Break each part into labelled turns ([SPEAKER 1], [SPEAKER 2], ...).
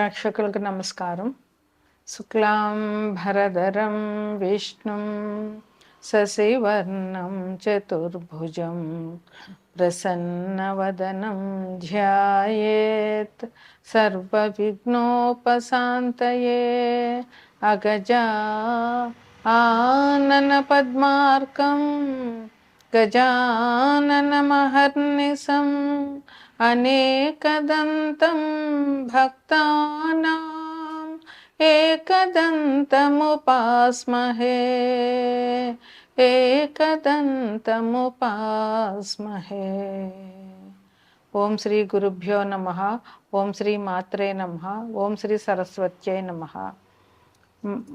[SPEAKER 1] ప్రేక్షకులకు నమస్కారం. శుక్లాం భరధరం విష్ణుం సశివర్ణం చతుర్భుజం ప్రసన్నవదనం ధ్యాయేత్ సర్వవిఘ్నోపశాంతయే అగజా ఆనన పద్మార్కం గజాననమహర్నిశం అనేకదంతం భక్తానాం ఏకదంతముపాస్మహే ఏకదంతముపాస్మహే. ఓం శ్రీ గురుభ్యో నమ ఓం శ్రీ మాత్రే నమ ఓం శ్రీ సరస్వత్యై నమ.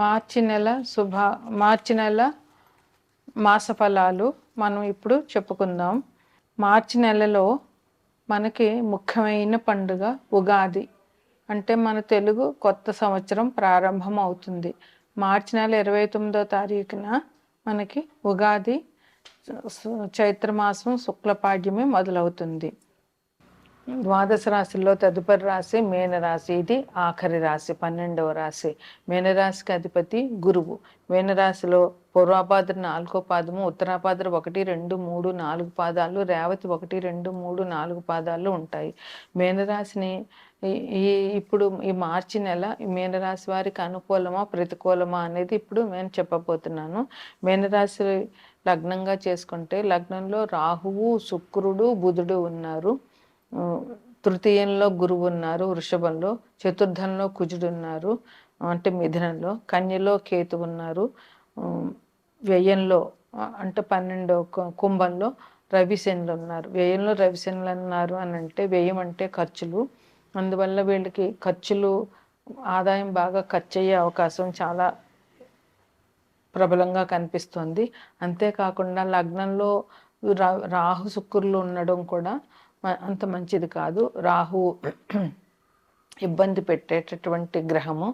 [SPEAKER 1] మార్చి నెల శుభ మార్చి నెల మాస ఫలాలు మనం ఇప్పుడు చెప్పుకుందాం. మార్చి నెలలో మనకి ముఖ్యమైన పండుగ ఉగాది. అంటే మన తెలుగు కొత్త సంవత్సరం ప్రారంభం అవుతుంది మార్చి నెల ఇరవై తొమ్మిదో తారీఖున మనకి ఉగాది చైత్రమాసం శుక్లపాడ్యమే మొదలవుతుంది. ద్వాదశ రాశిలో తదుపరి రాశి మేనరాశి ఇది ఆఖరి రాశి పన్నెండవ రాశి. మేనరాశికి అధిపతి గురువు. మేనరాశిలో పూర్వాపాద్ర నాలుగో పాదము ఉత్తరాపాద్ర ఒకటి రెండు మూడు నాలుగు పాదాలు రేవతి ఒకటి రెండు మూడు నాలుగు పాదాలు ఉంటాయి. మేనరాశిని ఈ ఇప్పుడు ఈ మార్చి నెల ఈ మీనరాశి వారికి అనుకూలమా ప్రతికూలమా అనేది ఇప్పుడు నేను చెప్పబోతున్నాను. మీనరాశి లగ్నంగా చేసుకుంటే లగ్నంలో రాహువు శుక్రుడు బుధుడు ఉన్నారు. తృతీయంలో గురువు ఉన్నారు వృషభంలో చతుర్థంలో కుజుడు ఉన్నారు అంటే మిథునంలో కన్యలో కేతు ఉన్నారు వ్యయంలో అంటే పన్నెండో కుంభంలో రవిశనులు ఉన్నారు. వ్యయంలో రవిశనులు అన్నారు అని అంటే వ్యయం అంటే ఖర్చులు. అందువల్ల వీళ్ళకి ఖర్చులు ఆదాయం బాగా ఖర్చు అయ్యే అవకాశం చాలా ప్రబలంగా కనిపిస్తుంది. అంతేకాకుండా లగ్నంలో రాహు శుక్రులు ఉండడం కూడా అంత మంచిది కాదు. రాహు ఇబ్బంది పెట్టేటటువంటి గ్రహము.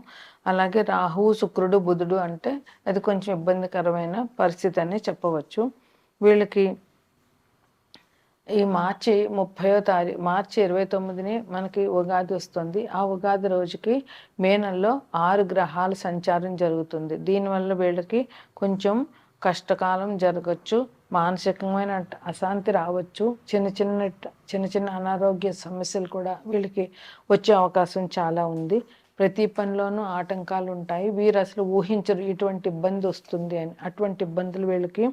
[SPEAKER 1] అలాగే రాహు శుక్రుడు బుధుడు అంటే అది కొంచెం ఇబ్బందికరమైన పరిస్థితి అని చెప్పవచ్చు. వీళ్ళకి ఈ మార్చి ముప్పయో తారీఖు మార్చి ఇరవై తొమ్మిదిని మనకి ఉగాది వస్తుంది. ఆ ఉగాది రోజుకి మే నెలలో ఆరు గ్రహాల సంచారం జరుగుతుంది. దీనివల్ల వీళ్ళకి కొంచెం కష్టకాలం జరగచ్చు. మానసికమైన అశాంతి రావచ్చు. చిన్న చిన్న చిన్న చిన్న అనారోగ్య సమస్యలు కూడా వీళ్ళకి వచ్చే అవకాశం చాలా ఉంది. ప్రతి పనిలోనూ ఆటంకాలు ఉంటాయి. వీరు అసలు ఊహించరు ఇటువంటి ఇబ్బంది వస్తుంది అని. అటువంటి ఇబ్బందులు వీళ్ళకి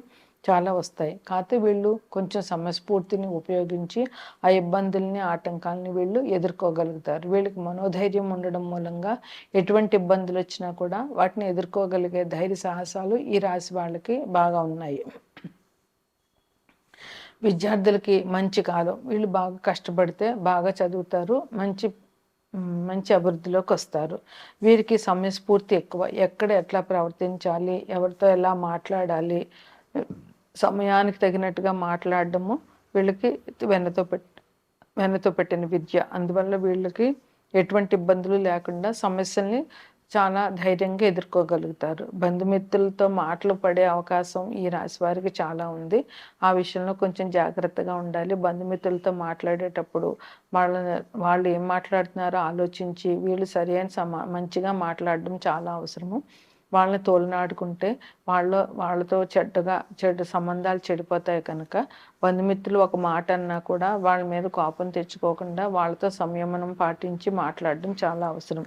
[SPEAKER 1] చాలా వస్తాయి. కాకపోతే వీళ్ళు కొంచెం సమస్ఫూర్తిని ఉపయోగించి ఆ ఇబ్బందుల్ని ఆటంకాలని వీళ్ళు ఎదుర్కోగలుగుతారు. వీళ్ళకి మనోధైర్యం ఉండడం మూలంగా ఎటువంటి ఇబ్బందులు వచ్చినా కూడా వాటిని ఎదుర్కోగలిగే ధైర్య సాహసాలు ఈ రాశి వాళ్ళకి బాగా ఉన్నాయి. విద్యార్థులకి మంచి కాలం వీళ్ళు బాగా కష్టపడితే బాగా చదువుతారు మంచి మంచి అభివృద్ధిలోకి వస్తారు. వీరికి సమయస్ఫూర్తి ఎక్కువ. ఎక్కడ ఎట్లా ప్రవర్తించాలి ఎవరితో ఎలా మాట్లాడాలి సమయానికి తగినట్టుగా మాట్లాడడము వీళ్ళకి వెన్నతో పెట్టి వెన్నతో పెట్టిన విద్య. అందువల్ల వీళ్ళకి ఎటువంటి ఇబ్బందులు లేకుండా సమస్యల్ని చాలా ధైర్యంగా ఎదుర్కోగలుగుతారు. బంధుమిత్రులతో మాటలు పడే అవకాశం ఈ రాశి వారికి చాలా ఉంది. ఆ విషయంలో కొంచెం జాగ్రత్తగా ఉండాలి. బంధుమిత్రులతో మాట్లాడేటప్పుడు వాళ్ళ వాళ్ళు ఏం మాట్లాడుతున్నారో ఆలోచించి వీళ్ళు సరైన సమా మంచిగా మాట్లాడడం చాలా అవసరము. వాళ్ళని తోలనాడుకుంటే వాళ్ళ వాళ్ళతో చెడ్డగా చెడ్డ సంబంధాలు చెడిపోతాయి కనుక బంధుమిత్రులు ఒక మాట అన్నా కూడా వాళ్ళ మీద కోపం తెచ్చుకోకుండా వాళ్ళతో సంయమనం పాటించి మాట్లాడడం చాలా అవసరం.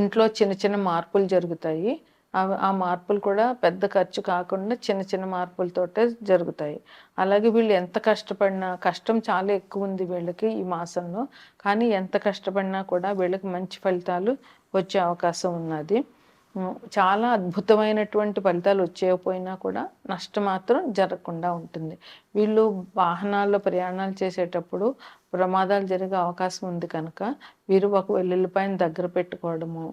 [SPEAKER 1] ఇంట్లో చిన్న చిన్న మార్పులు జరుగుతాయి. ఆ మార్పులు కూడా పెద్ద ఖర్చు కాకుండా చిన్న చిన్న మార్పులతోటే జరుగుతాయి. అలాగే వీళ్ళు ఎంత కష్టపడినా కష్టం చాలా ఎక్కువ ఉంది వీళ్ళకి ఈ మాసంలో. కానీ ఎంత కష్టపడినా కూడా వీళ్ళకి మంచి ఫలితాలు వచ్చే అవకాశం ఉన్నది. చాలా అద్భుతమైనటువంటి ఫలితాలు వచ్చేయకపోయినా కూడా నష్టం మాత్రం జరగకుండా ఉంటుంది. వీళ్ళు వాహనాల్లో ప్రయాణాలు చేసేటప్పుడు ప్రమాదాలు జరిగే అవకాశం ఉంది కనుక వీరు ఒక వెల్లుల్లిపాయని దగ్గర పెట్టుకోవడము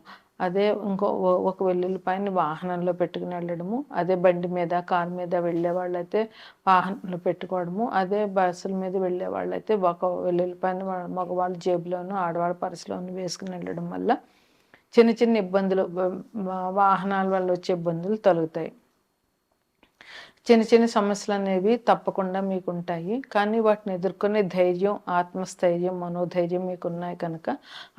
[SPEAKER 1] అదే ఇంకో ఒక వెల్లుల్లిపాయని వాహనంలో పెట్టుకుని వెళ్ళడము అదే బండి మీద కారు మీద వెళ్ళే వాళ్ళైతే వాహనంలో పెట్టుకోవడము అదే బస్సుల మీద వెళ్ళే వాళ్ళైతే ఒక వెల్లుల్లిపాయని మగవాళ్ళ జేబులోను ఆడవాళ్ళ పర్సులోను వేసుకుని వెళ్ళడం వల్ల చిన్న చిన్న ఇబ్బందులు వాహనాల వల్ల వచ్చే ఇబ్బందులు తొలగుతాయి. చిన్న చిన్న సమస్యలు అనేవి తప్పకుండా మీకు ఉంటాయి కానీ వాటిని ఎదుర్కొనే ధైర్యం ఆత్మస్థైర్యం మనోధైర్యం మీకు ఉన్నాయి కనుక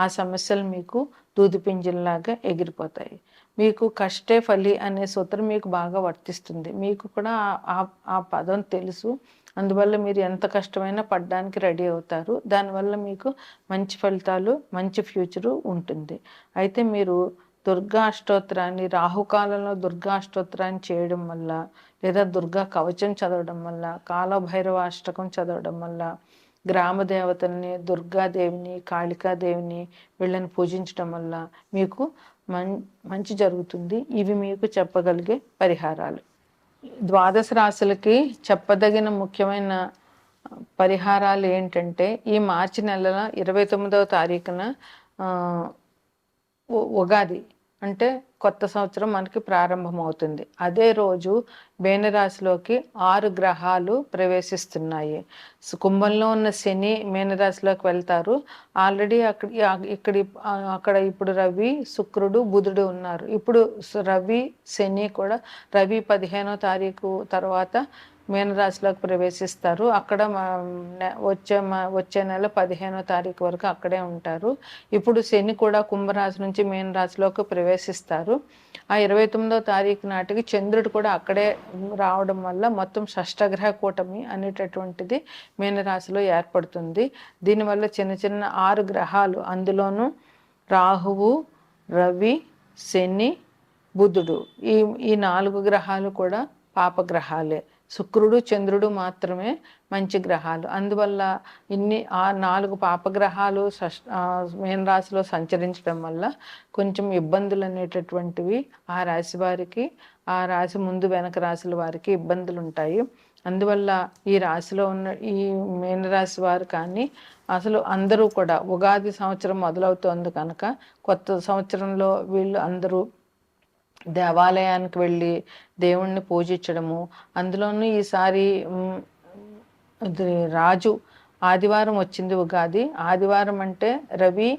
[SPEAKER 1] ఆ సమస్యలు మీకు దూదిపింజల్లాగా ఎగిరిపోతాయి. మీకు కష్టే ఫలి అనే సూత్రం మీకు బాగా వర్తిస్తుంది. మీకు కూడా ఆ పదం తెలుసు. అందువల్ల మీరు ఎంత కష్టమైనా పడడానికి రెడీ అవుతారు. దానివల్ల మీకు మంచి ఫలితాలు మంచి ఫ్యూచరు ఉంటుంది. అయితే మీరు దుర్గాష్టోత్రాన్ని రాహుకాలంలో దుర్గాష్టోత్రాన్ని చేయడం వల్ల లేదా దుర్గా కవచం చదవడం వల్ల కాలభైరవ అష్టకం చదవడం వల్ల గ్రామ దేవతల్ని దుర్గాదేవిని కాళికాదేవిని వీళ్ళని పూజించడం వల్ల మీకు మం మంచి జరుగుతుంది. ఇవి మీకు చెప్పగలిగే పరిహారాలు. ద్వాదశ రాశులకి చెప్పదగిన ముఖ్యమైన పరిహారాలు ఏంటంటే ఈ మార్చి నెలల ఇరవై తొమ్మిదవ తారీఖున ఉగాది అంటే కొత్త సంవత్సరం మనకి ప్రారంభమవుతుంది. అదే రోజు మేనరాశిలోకి ఆరు గ్రహాలు ప్రవేశిస్తున్నాయి. కుంభంలో ఉన్న శని మేనరాశిలోకి వెళ్తారు. ఆల్రెడీ అక్కడ ఇక్కడ అక్కడ ఇప్పుడు రవి శుక్రుడు బుధుడు ఉన్నారు. ఇప్పుడు రవి శని కూడా రవి పదిహేనో తారీఖు తర్వాత మీనరాశిలోకి ప్రవేశిస్తారు. అక్కడ వచ్చే వచ్చే నెల పదిహేనో తారీఖు వరకు అక్కడే ఉంటారు. ఇప్పుడు శని కూడా కుంభరాశి నుంచి మీనరాశిలోకి ప్రవేశిస్తారు. ఆ ఇరవై తొమ్మిదో తారీఖు నాటికి చంద్రుడు కూడా అక్కడే రావడం వల్ల మొత్తం షష్టగ్రహ కూటమి అనేటటువంటిది మీనరాశిలో ఏర్పడుతుంది. దీనివల్ల చిన్న చిన్న ఆరు గ్రహాలు అందులోనూ రాహువు రవి శని బుధుడు ఈ ఈ నాలుగు గ్రహాలు కూడా పాపగ్రహాలే శుక్రుడు చంద్రుడు మాత్రమే మంచి గ్రహాలు. అందువల్ల ఇన్ని ఆ నాలుగు పాపగ్రహాలు మేన్ రాశిలో సంచరించడం వల్ల కొంచెం ఇబ్బందులు అనేటటువంటివి ఆ రాశి వారికి ఆ రాశి ముందు వెనక రాశుల వారికి ఇబ్బందులు ఉంటాయి అందువల్ల ఈ రాశిలో ఉన్న ఈ మీనరాశి వారు కానీ అసలు అందరూ కూడా ఉగాది సంవత్సరం మొదలవుతోంది కనుక కొత్త సంవత్సరంలో వీళ్ళు అందరూ దేవాలయానికి వెళ్ళి దేవుణ్ణి పూజించడము. అందులోనూ ఈసారి రాజు ఆదివారం వచ్చింది ఉగాది. ఆదివారం అంటే రవి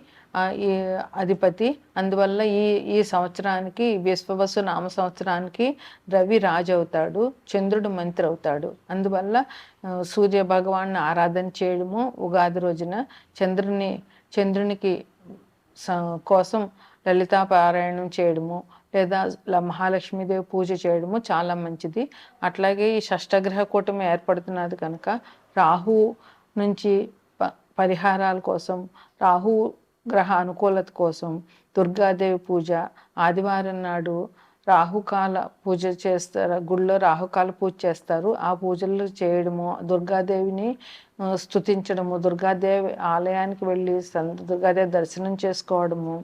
[SPEAKER 1] ఈ అధిపతి. అందువల్ల ఈ ఈ సంవత్సరానికి విశ్వవసు నామ సంవత్సరానికి రవి రాజు అవుతాడు చంద్రుడు మంత్రి అవుతాడు. అందువల్ల సూర్య భగవాన్ని ఆరాధన చేయడము ఉగాది రోజున చంద్రుని చంద్రునికి కోసం లలితా పారాయణం చేయడము లేదా మహాలక్ష్మీదేవి పూజ చేయడము చాలా మంచిది. అట్లాగే ఈ షష్టగ్రహ కూటమి ఏర్పడుతున్నది కనుక రాహు నుంచి ప పరిహారాల కోసం రాహు గ్రహ అనుకూలత కోసం దుర్గాదేవి పూజ ఆదివారం నాడు రాహుకాల పూజ చేస్తారు గుళ్ళో రాహుకాల పూజ చేస్తారు. ఆ పూజలు చేయడము దుర్గాదేవిని స్థుతించడము దుర్గాదేవి ఆలయానికి వెళ్ళి దుర్గాదేవి దర్శనం చేసుకోవడము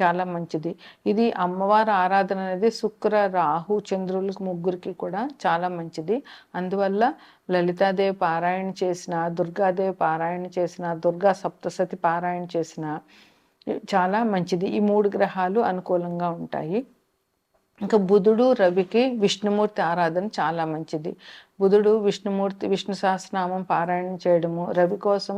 [SPEAKER 1] చాలా మంచిది. ఇది అమ్మవారి ఆరాధన అనేది శుక్ర రాహు చంద్రులకు ముగ్గురికి కూడా చాలా మంచిది. అందువల్ల లలితాదేవి పారాయణ చేసిన దుర్గాదేవి పారాయణ చేసిన దుర్గా సప్తసతి పారాయణ చేసిన చాలా మంచిది. ఈ మూడు గ్రహాలు అనుకూలంగా ఉంటాయి. ఇంకా బుధుడు రవికి విష్ణుమూర్తి ఆరాధన చాలా మంచిది. బుధుడు విష్ణుమూర్తి విష్ణు సహస్రనామం పారాయణం చేయడము రవి కోసం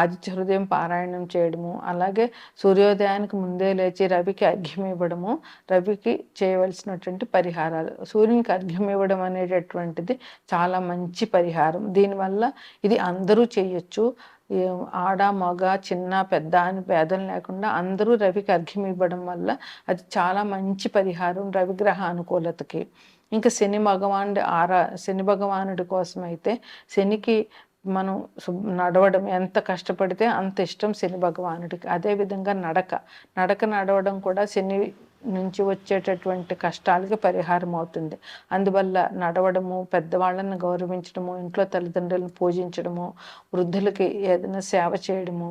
[SPEAKER 1] ఆదిత్య హృదయం పారాయణం చేయడము అలాగే సూర్యోదయానికి ముందే లేచి రవికి అర్ఘ్యం ఇవ్వడము రవికి చేయవలసినటువంటి పరిహారాలు. సూర్యునికి అర్ఘ్యం ఇవ్వడం అనేటటువంటిది చాలా మంచి పరిహారం. దీనివల్ల ఇది అందరూ చేయొచ్చు. ఆడ మగ చిన్న పెద్ద అని భేదం లేకుండా అందరూ రవికి అర్ఘ్యం ఇవ్వడం వల్ల అది చాలా మంచి పరిహారం రవిగ్రహ అనుకూలతకి. ఇంకా శని భగవానుడి ఆరా శని భగవానుడి కోసం అయితే శనికి మనం నడవడం ఎంత కష్టపడితే అంత ఇష్టం శని భగవానుడికి. అదేవిధంగా నడక నడక నడవడం కూడా శని నుంచి వచ్చేటటువంటి కష్టాలకి పరిహారం అవుతుంది. అందువల్ల నడవడము పెద్దవాళ్ళని గౌరవించడము ఇంట్లో తల్లిదండ్రులను పూజించడము వృద్ధులకి ఏదైనా సేవ చేయడము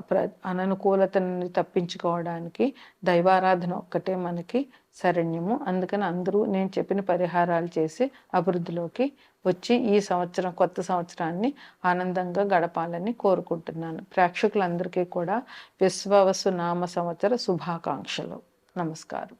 [SPEAKER 1] ప్ర అననుకూలతని తప్పించుకోవడానికి దైవారాధన ఒక్కటే మనకి శరణ్యము. అందుకని అందరూ నేను చెప్పిన పరిహారాలు చేసి అభివృద్ధిలోకి వచ్చి ఈ సంవత్సరం కొత్త సంవత్సరాన్ని ఆనందంగా గడపాలని కోరుకుంటున్నాను. ప్రేక్షకులందరికీ కూడా విశ్వవసు నామ సంవత్సర శుభాకాంక్షలు. నమస్కారం.